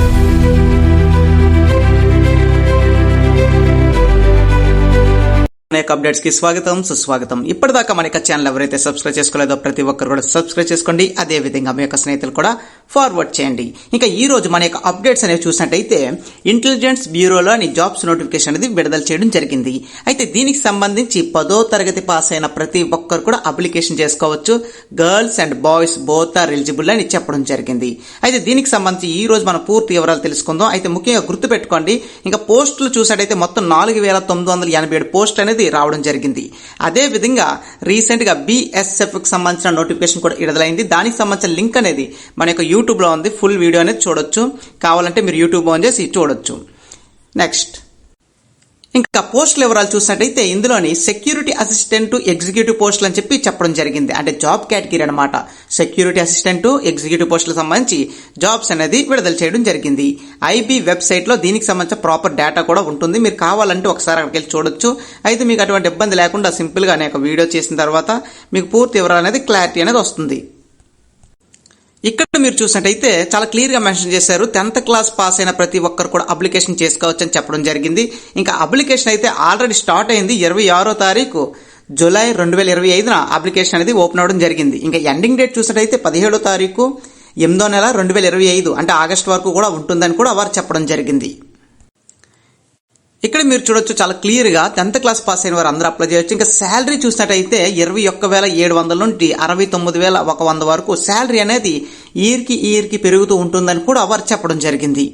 Thank you. అనేక అప్డేట్స్కి స్వాగతం సుస్వాగతం. ఇప్పటిదాకా మన యొక్క ఛానల్ ఎవరైతే సబ్స్క్రైబ్ చేసుకోలేదో ప్రతి ఒక్కరు కూడా సబ్స్క్రైబ్ చేసుకోండి. అదే విధంగా మీ యొక్క స్నేహితులు కూడా ఫార్వర్డ్ చేయండి. ఇంకా ఈ రోజు మన యొక్క అప్డేట్స్ అనేవి చూసినట్టయితే ఇంటెలిజెన్స్ బ్యూరోలోని జాబ్స్ నోటిఫికేషన్ అనేది విడుదల చేయడం జరిగింది. అయితే దీనికి సంబంధించి పదో తరగతి పాస్ అయిన ప్రతి ఒక్కరు కూడా అప్లికేషన్ చేసుకోవచ్చు. Girls and boys both are eligible అని చెప్పడం జరిగింది. అయితే దీనికి సంబంధించి ఈ రోజు మనం పూర్తి వివరాలు తెలుసుకుందాం. అయితే ముఖ్యంగా గుర్తుపెట్టుకోండి. ఇంకా పోస్టులు చూసినట్టయితే మొత్తం నాలుగు వేల తొమ్మిది వందల ఎనభై ఏడు పోస్టులు అనేది రావడం జరిగింది. అదే విధంగా రీసెంట్గా బిఎస్ఎఫ్ సంబంధించిన నోటిఫికేషన్ కూడా విడుదలైంది. దానికి సంబంధించిన లింక్ అనేది మన యొక్క యూట్యూబ్లో ఉంది. ఫుల్ వీడియో అనేది చూడొచ్చు. కావాలంటే మీరు యూట్యూబ్ ఆన్ చేసి చూడొచ్చు. నెక్స్ట్. ఇంకా పోస్టుల వివరాలు చూసినట్టయితే ఇందులోని సెక్యూరిటీ అసిస్టెంట్ ఎగ్జిక్యూటివ్ పోస్టులు అని చెప్పి చెప్పడం జరిగింది. అంటే జాబ్ కేటగిరీ అనమాట సెక్యూరిటీ అసిస్టెంట్ ఎగ్జిక్యూటివ్ పోస్టులకు సంబంధించి జాబ్స్ అనేది విడుదల చేయడం జరిగింది. ఐబీ వెబ్సైట్లో దీనికి సంబంధించిన ప్రాపర్ డేటా కూడా ఉంటుంది. మీరు కావాలంటే ఒకసారి అక్కడికి వెళ్ళి చూడొచ్చు. అయితే మీకు అటువంటి ఇబ్బంది లేకుండా సింపుల్గా అనేక వీడియో చేసిన తర్వాత మీకు పూర్తి వివరాలు అనేది క్లారిటీ అనేది వస్తుంది. ఇక్కడ మీరు చూసినట్టయితే చాలా క్లియర్గా మెన్షన్ చేశారు టెన్త్ క్లాస్ పాస్ అయిన ప్రతి ఒక్కరు కూడా అప్లికేషన్ చేసుకోవచ్చు అని చెప్పడం జరిగింది. ఇంకా అప్లికేషన్ అయితే ఆల్రెడీ స్టార్ట్ అయింది ఇరవై ఆరో తారీఖు జూలై రెండు వేల ఇరవై ఐదున అప్లికేషన్ అనేది ఓపెన్ అవడం జరిగింది. ఇంకా ఎండింగ్ డేట్ చూసినట్టయితే పదిహేడో తారీఖు ఎనిమిదో నెల రెండు వేల ఇరవై ఐదు అంటే ఆగస్టు వరకు కూడా ఉంటుందని కూడా వారు చెప్పడం జరిగింది. ఇక్కడ మీరు చూడొచ్చు చాలా క్లియర్గా టెన్త్ క్లాస్ పాస్ అయిన వారు అందరూ అప్లై చేయొచ్చు. ఇంకా శాలరీ చూసినట్టయితే ఇరవై ఒక్క వేల ఏడు వందల నుండి అరవై తొమ్మిది వేల ఒక వంద వరకు శాలరీ అనేది ఇయర్కి ఇయర్కి పెరుగుతూ ఉంటుందని కూడా వారు చెప్పడం జరిగింది.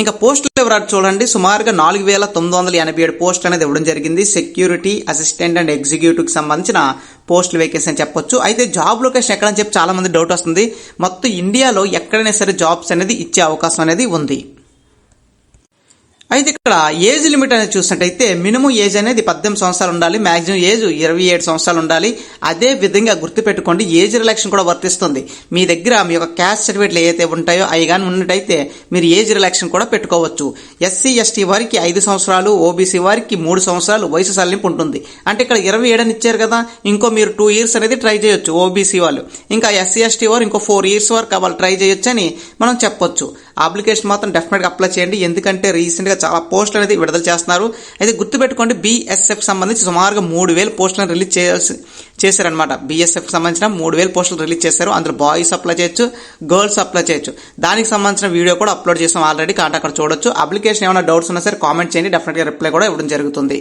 ఇంకా పోస్టులు ఎవరు చూడండి సుమారుగా నాలుగు వేల తొమ్మిది వందల ఎనభై ఏడు పోస్ట్ అనేది ఇవ్వడం జరిగింది. సెక్యూరిటీ అసిస్టెంట్ అండ్ ఎగ్జిక్యూటివ్కి సంబంధించిన పోస్టులు వేకెన్సీ అని చెప్పొచ్చు. అయితే జాబ్ లొకేషన్ ఎక్కడని చెప్పి చాలా మంది డౌట్ వస్తుంది. మొత్తం ఇండియాలో ఎక్కడైనా సరే జాబ్స్ అనేది ఇచ్చే అవకాశం అనేది ఉంది. అయితే ఇక్కడ ఏజ్ లిమిట్ అనేది చూసినట్టయితే మినిమం ఏజ్ అనేది పద్దెనిమిది సంవత్సరాలు ఉండాలి మాక్సిమం ఏజ్ ఇరవై ఏడు సంవత్సరాలు ఉండాలి. అదే విధంగా గుర్తుపెట్టుకోండి ఏజ్ రిలాక్షన్ కూడా వర్తిస్తుంది. మీ దగ్గర మీ యొక్క క్యాస్ట్ సర్టిఫికేట్లు ఏవైతే ఉంటాయో అవి కానీ ఉన్నట్టయితే మీరు ఏజ్ రిలాక్షన్ కూడా పెట్టుకోవచ్చు. ఎస్సీ ఎస్టీ వారికి ఐదు సంవత్సరాలు ఓబీసీ వారికి మూడు సంవత్సరాలు వయసు సల్లింపు ఉంటుంది. అంటే ఇక్కడ ఇరవై ఏడని ఇచ్చారు కదా ఇంకో మీరు టూ ఇయర్స్ అనేది ట్రై చేయొచ్చు ఓబీసీ వాళ్ళు. ఇంకా ఎస్సీ ఎస్టీ వారు ఇంకో ఫోర్ ఇయర్స్ వరకు వాళ్ళు ట్రై చేయొచ్చు అని మనం చెప్పొచ్చు. అప్లికేషన్ మాత్రం డెఫినెట్గా అప్లై చేయండి. ఎందుకంటే రీసెంట్గా చాలా పోస్టులు అనేది విడుదల చేస్తున్నారు. అయితే గుర్తుపెట్టుకోండి బీఎస్ఎఫ్ సంబంధించి సుమారుగా మూడు వేల పోస్టులను రిలీజ్ చేయాల్సి చేశారనమాట బీఎస్ఎఫ్ సంబంధించిన మూడు వేల పోస్టులు రిలీజ్ చేశారు. అందులో బాయ్స్ అప్లై చేయొచ్చు గర్ల్స్ అప్లై చేయొచ్చు. దానికి సంబంధించిన వీడియో కూడా అప్లోడ్ చేసాం ఆల్రెడీ. కాబట్టి అక్కడ చూడొచ్చు. అప్లికేషన్ ఏమైనా డౌట్స్ ఉన్నా సరే కామెంట్ చేయండి. డెఫినెట్గా రిప్లై కూడా ఇవ్వడం జరుగుతుంది.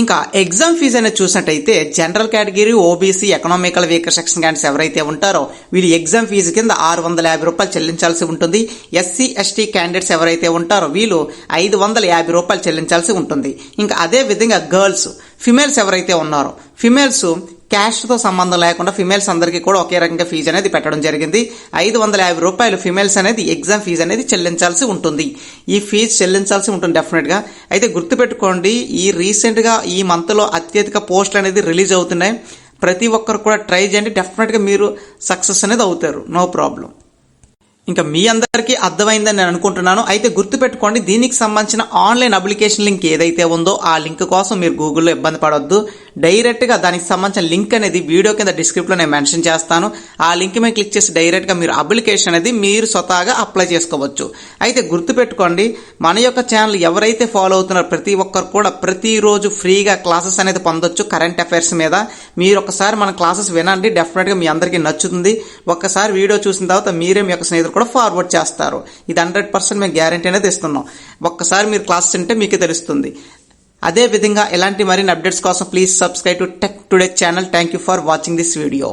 ఇంకా ఎగ్జామ్ ఫీజు అనేది చూసినట్టయితే general category OBC economical weaker section candidates ఎవరైతే ఉంటారో వీళ్ళు ఎగ్జామ్ ఫీజు కింద ఆరు వందల యాభై రూపాయలు చెల్లించాల్సి ఉంటుంది. ఎస్సీ ఎస్టీ క్యాండిడేట్స్ ఎవరైతే ఉంటారో వీళ్ళు ఐదు వందల యాభై రూపాయలు చెల్లించాల్సి ఉంటుంది. ఇంకా అదే విధంగా గర్ల్స్ ఫిమేల్స్ ఎవరైతే ఉన్నారో ఫిమేల్స్ క్యాష్తో సంబంధం లేకుండా ఫిమేల్స్ అందరికీ కూడా ఒకే రకంగా ఫీజు అనేది పెట్టడం జరిగింది. ఐదు వందల యాభై రూపాయలు ఫిమేల్స్ అనేది ఎగ్జామ్ ఫీజు అనేది చెల్లించాల్సి ఉంటుంది. ఈ ఫీజు చెల్లించాల్సి ఉంటుంది డెఫినెట్గా. అయితే గుర్తుపెట్టుకోండి ఈ రీసెంట్గా ఈ మంత్లో అత్యధిక పోస్టులు అనేది రిలీజ్ అవుతున్నాయి. ప్రతి ఒక్కరు కూడా ట్రై చేయండి. డెఫినెట్గా మీరు సక్సెస్ అనేది అవుతారు. నో ప్రాబ్లం ఇంకా మీ అందరికీ అర్థమైందని నేను అనుకుంటున్నాను. అయితే గుర్తుపెట్టుకోండి దీనికి సంబంధించిన ఆన్లైన్ అప్లికేషన్ లింక్ ఏదైతే ఉందో ఆ లింక్ కోసం మీరు గూగుల్లో ఇబ్బంది పడవద్దు డైరెక్ట్గా దానికి సంబంధించిన లింక్ అనేది వీడియో కింద డిస్క్రిప్ట్లో నేను మెన్షన్ చేస్తాను. ఆ లింక్ మీద క్లిక్ చేసి డైరెక్ట్గా మీరు అప్లికేషన్ అనేది మీరు స్వతహాగా అప్లై చేసుకోవచ్చు. అయితే గుర్తుపెట్టుకోండి మన యొక్క ఛానల్ ఎవరైతే ఫాలో అవుతున్నారో ప్రతి ఒక్కరు కూడా ప్రతిరోజు ఫ్రీగా క్లాసెస్ అనేది పొందొచ్చు కరెంట్ అఫైర్స్ మీద. మీరు ఒకసారి మన క్లాసెస్ వినండి డెఫినెట్గా మీ అందరికీ నచ్చుతుంది. ఒక్కసారి వీడియో చూసిన తర్వాత మీరే మీ యొక్క స్నేహితులు కూడా ఫార్వర్డ్ చేస్తారు. ఇది హండ్రెడ్ పర్సెంట్ మేము గ్యారంటీ అనేది ఇస్తున్నాం. ఒక్కసారి మీరు క్లాస్ వింటే మీకు తెలుస్తుంది. అదే విధంగా ఇలాంటి మరిన్ని అప్డేట్స్ కోసం please subscribe to tech today channel thank you for watching this video